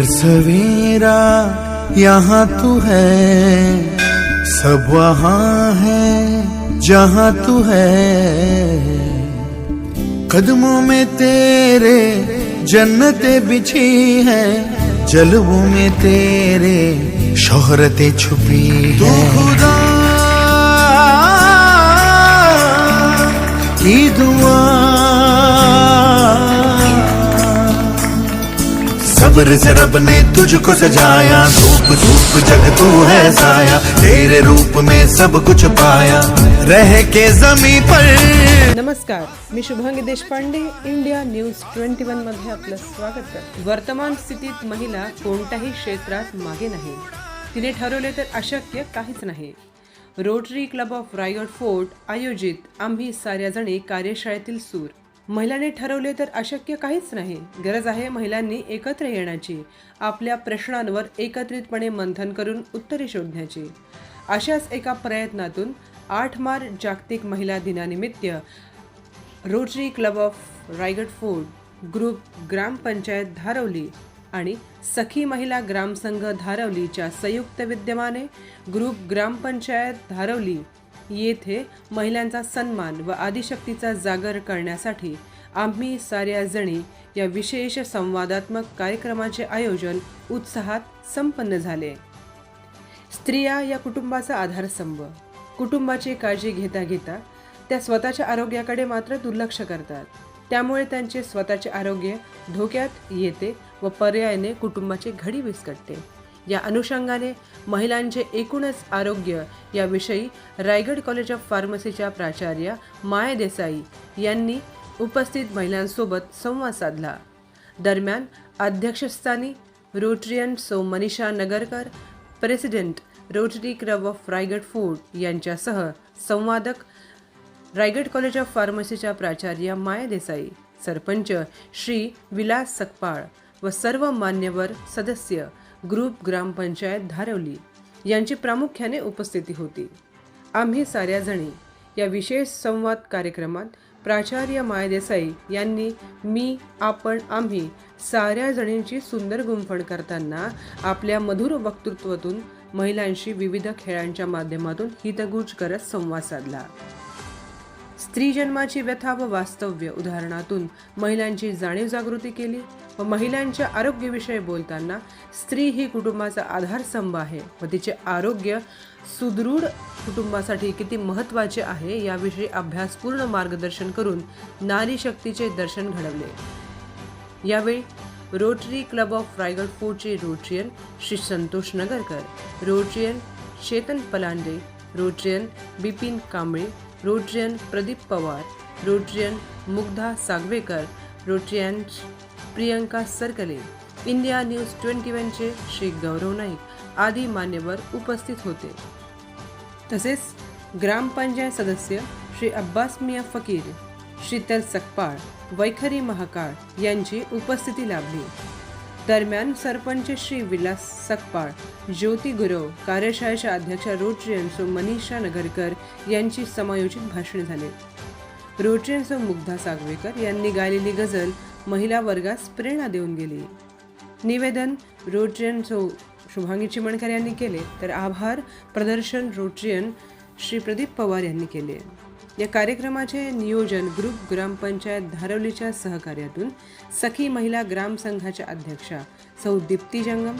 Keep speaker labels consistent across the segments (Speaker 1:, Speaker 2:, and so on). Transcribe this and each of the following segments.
Speaker 1: हर सवेरा यहाँ तू है। सब वहाँ है, जहाँ तू है। कदमों में तेरे जन्नतें बिछी है, जलवों में तेरे शोहरतें छुपी है। खुदा की दुआ सबर से रब ने तुझको सजाया। धूप धूप जग तू है साया। तेरे रूप में सब कुछ पाया। रह के जमी पर।
Speaker 2: नमस्कार मी Shubhangi Deshpande India News twenty वनमध्ये आपलं स्वागत करते. वर्तमान स्थितीत महिला कोणत्याही क्षेत्रात मागे नाही. तिने ठरवले तर अशक्य काहीच नाही. Rotary Club of Raigad Fort आयोजित आम्ही साऱ्याजणी कार्यशाळेतील सूर. महिलांनी ठरवले तर अशक्य काहीच नाही. गरज आहे महिलांनी एकत्र येण्याची. आपल्या प्रश्नांवर एकत्रितपणे मंथन करून उत्तरे शोधण्याची. अशाच एका प्रयत्नातून आठ मार्च जागतिक महिला दिनानिमित्त Rotary Club of Raigad Fort group ग्रामपंचायत धारवली आणि सखी महिला ग्रामसंघ धारवलीच्या संयुक्त विद्यमाने ग्रुप ग्रामपंचायत धारवली येथे महिलांचा सन्मान व आदिशक्तीचा जागर करण्यासाठी आम्ही साऱ्या जणी या विशेष संवादात्मक कार्यक्रमाचे आयोजन उत्साहात संपन्न झाले. स्त्रिया या कुटुंबाचा आधारस्तंभ. कुटुंबाची काळजी घेता घेता त्या स्वतःच्या आरोग्याकडे मात्र दुर्लक्ष करतात. त्यामुळे त्यांचे स्वतःचे आरोग्य धोक्यात येते व पर्यायाने कुटुंबाची घडी विस्कटते. या अनुषंगाने महिलांचे एकूणच आरोग्य याविषयी रायगड कॉलेज ऑफ फार्मसीच्या प्राचार्य माया देसाई यांनी उपस्थित महिलांसोबत संवाद साधला. दरम्यान अध्यक्षस्थानी Rotarian so Manisha Nagarkar president Rotary Club of Raigad Fort यांच्यासह संवादक रायगड कॉलेज ऑफ फार्मसीच्या प्राचार्य माया देसाई सरपंच श्री विलास सकपाळ व सर्व मान्यवर सदस्य ग्रुप ग्रामपंचायत धारवली यांची प्रामुख्याने उपस्थिती होती. आम्ही साऱ्या जणी या विशेष संवाद कार्यक्रमात प्राचार्य मायदेसाई यांनी मी आपण आम्ही साऱ्या जणींची सुंदर गुंफण करताना आपल्या मधुर वक्तृत्वातून महिलांशी विविध खेळांच्या माध्यमातून हितगुज करत संवाद साधला. स्त्री जन्माची व्यथा व वास्तव्य उदाहरणातून महिलांची जाणीव जागृती केली. व महिलांच्या आरोग्याविषयी बोलताना स्त्री ही कुटुंबाचा आधारस्तंभ आहे व तिचे आरोग्य सुदृढ कुटुंबासाठी किती महत्त्वाचे आहे याविषयी अभ्यासपूर्ण मार्गदर्शन करून नारी शक्तीचे दर्शन घडवले. यावेळी rotary club of Raigad फोर्टचे Rotarian Shri Santosh Nagarkar Rotarian Chetan Palande Rotarian Bipin Kamble Rotarian Pradeep Pawar Rotarian Mugdha Sagvekar Rotarian Priyanka Sarkale. India News twenty वनचे Shri Gaurav Naik आदी मान्यवर उपस्थित होते. तसेच ग्रामपंचायत सदस्य श्री अब्बास मिया फकीर शीतल सकपाळ वैखरी महाकाळ यांची उपस्थिती लाभली. दरम्यान सरपंच श्री विलास सकपाळ ज्योती गुरव कार्यशाळेच्या अध्यक्षा रोटरियन मनीषा नगरकर यांची समायोजित भाषणे झाले. रोटरियन मुग्धा सागवेकर यांनी गायलेली गझल महिला वर्गास प्रेरणा देऊन गेली. निवेदन रोट्रियन सो शुभांगी चिमणकर यांनी केले तर आभार प्रदर्शन रोट्रियन श्री प्रदीप पवार यांनी केले. या कार्यक्रमाचे नियोजन ग्रुप ग्रामपंचायत धारवलीच्या सहकार्यातून सखी महिला ग्राम संघाच्या अध्यक्षा सौ दीप्ती जंगम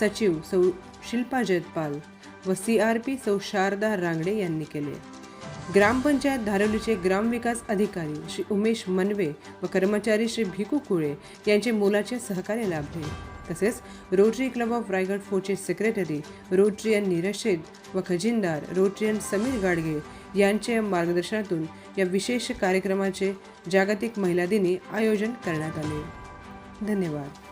Speaker 2: सचिव सौ शिल्पा जयपाल व सी आर पी सौ शारदा रांगडे यांनी केले. ग्रामपंचायत धारवलीचे ग्रामविकास अधिकारी श्री उमेश मनवे व कर्मचारी श्री भिकू कुळे यांचे मोलाचे सहकार्य लाभले. तसेच रोटरी क्लब ऑफ रायगड फोर्टचे सेक्रेटरी रोटरियन नीरज शेठ व खजिनदार रोटरियन समीर गाडगे यांच्या मार्गदर्शनातून या विशेष कार्यक्रमाचे जागतिक महिला दिनी आयोजन करण्यात आले. धन्यवाद.